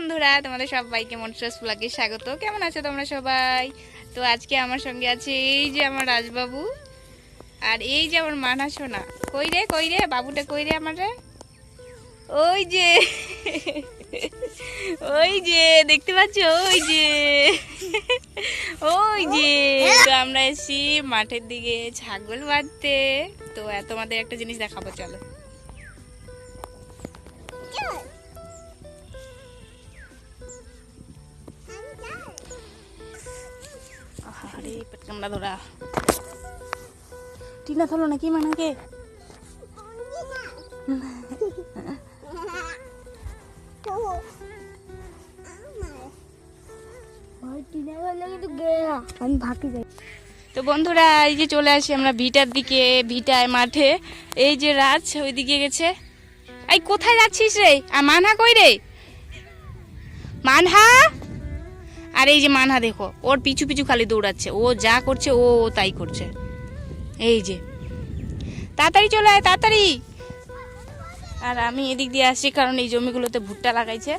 বন্ধুরা, তোমাদের সবাইকে মনসাস ব্লগে স্বাগত। কেমন আছো তোমরা সবাই? তো আজকে আমার সঙ্গে আছে এই যে আমার রাজবাবু আর এই যে আমার মানা সোনা। কই রে কই রে? বাবুটা কই রে আমার? ওই যে ওই যে, দেখতে পাচ্ছ? ওই যে ওই যে। তো আমরা এসছি মাঠের দিকে ছাগল বাঁধতে। তো তোমাদের একটা জিনিস দেখাবো, চলো। পেট কামড়া ধরা। টিনা থলো নাকি মানাকে? তো বন্ধুরা, এই যে চলে আসি আমরা ভিটার দিকে, ভিটায় মাঠে। এই যে রাজ, ওইদিকে গেছে। এই, কোথায় যাচ্ছিস রে? মানহা কই রে? মানহা? আর এই যে মানহা দেখো, ওর পিছু পিছু খালি দৌড়াচ্ছে, ও যা করছে, ও তাই করছে। এই যে। তাড়াতাড়ি চলে আয়, তাড়াতাড়ি। আর আমি এদিক দিয়ে আসছি, কারণ এই জমিগুলোতে ভুট্টা লাগাইছে।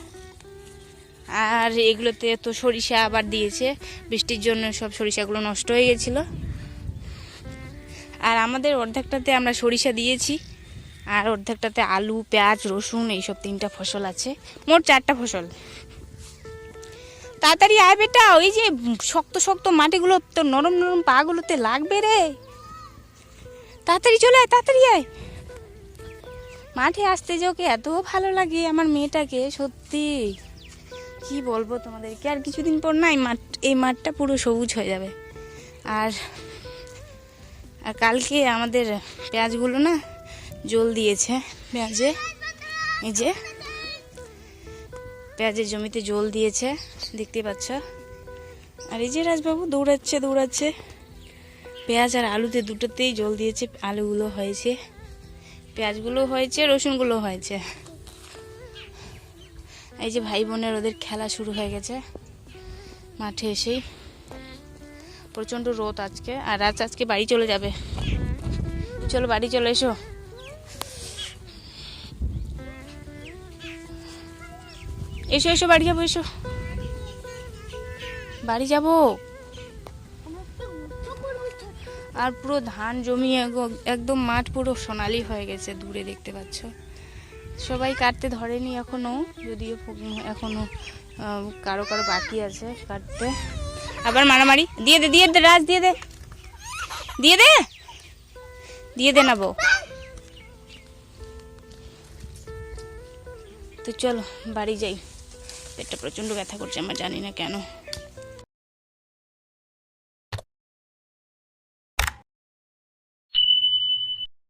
আর এগুলোতে তো সরিষা আবার দিয়েছে, বৃষ্টির জন্য সব সরিষাগুলো নষ্ট হয়ে গেছিল। আর আমাদের অর্ধেকটাতে আমরা সরিষা দিয়েছি, আর অর্ধেকটাতে আলু, পেঁয়াজ, রসুন, এইসব তিনটা ফসল আছে। মোট চারটা ফসল। তাড়াতাড়ি আয় বেটা, ওই যে শক্ত শক্ত মাটিগুলো তো নরম নরম পাগুলোতে লাগবে রে। তাড়াতাড়ি চলে আয়, তাড়াতাড়ি আয়। মাঠে আসতে যে ওকে এত ভালো লাগে আমার মেয়েটাকে, সত্যি। কি বলব তোমাদেরকে, আর কিছুদিন পর না এই মাঠ, এই মাঠটা পুরো সবুজ হয়ে যাবে। আর আর কালকে আমাদের পেঁয়াজগুলো না জল দিয়েছে, পেঁয়াজে, এই যে। পেঁয়াজের জমিতে জল দিয়েছে, দেখতে পাচ্ছ। আর এই যে রাজবাবু দৌড়াচ্ছে দৌড়াচ্ছে। পেঁয়াজ আর আলুতে দুটোতেই জল দিয়েছে, আলুগুলো হয়েছে। পেঁয়াজগুলো হয়েছে, রসুনগুলো হয়েছে। এই যে ভাই বোনের ওদের খেলা শুরু হয়ে গেছে, মাঠে এসেই। প্রচণ্ড রোদ আজকে, আর রাত আজকে বাড়ি চলে যাবে। চলো, বাড়ি চলে এসো। এসো এসো, বাড়ি যাব, এসো। বাড়ি যাব? আর পুরো ধান জমি এক- একদম মাঠ পুরো সোনালি হয়ে গেছে, দূরে দেখতে পাচ্ছ। সবাই কাটতে ধরেনি এখনও, যদিও ফ- এখনও কারও কারও বাকি আছে কাটতে। আবার মারামারি। দিয়ে দে দিয়ে দে, রাজ, দিয়ে দে। দিয়ে দে। দিয়ে দে না বউ। তো চলো, বাড়ি যাই। পেটটা প্রচণ্ড ব্যথা করছে আমার জানি না কেন।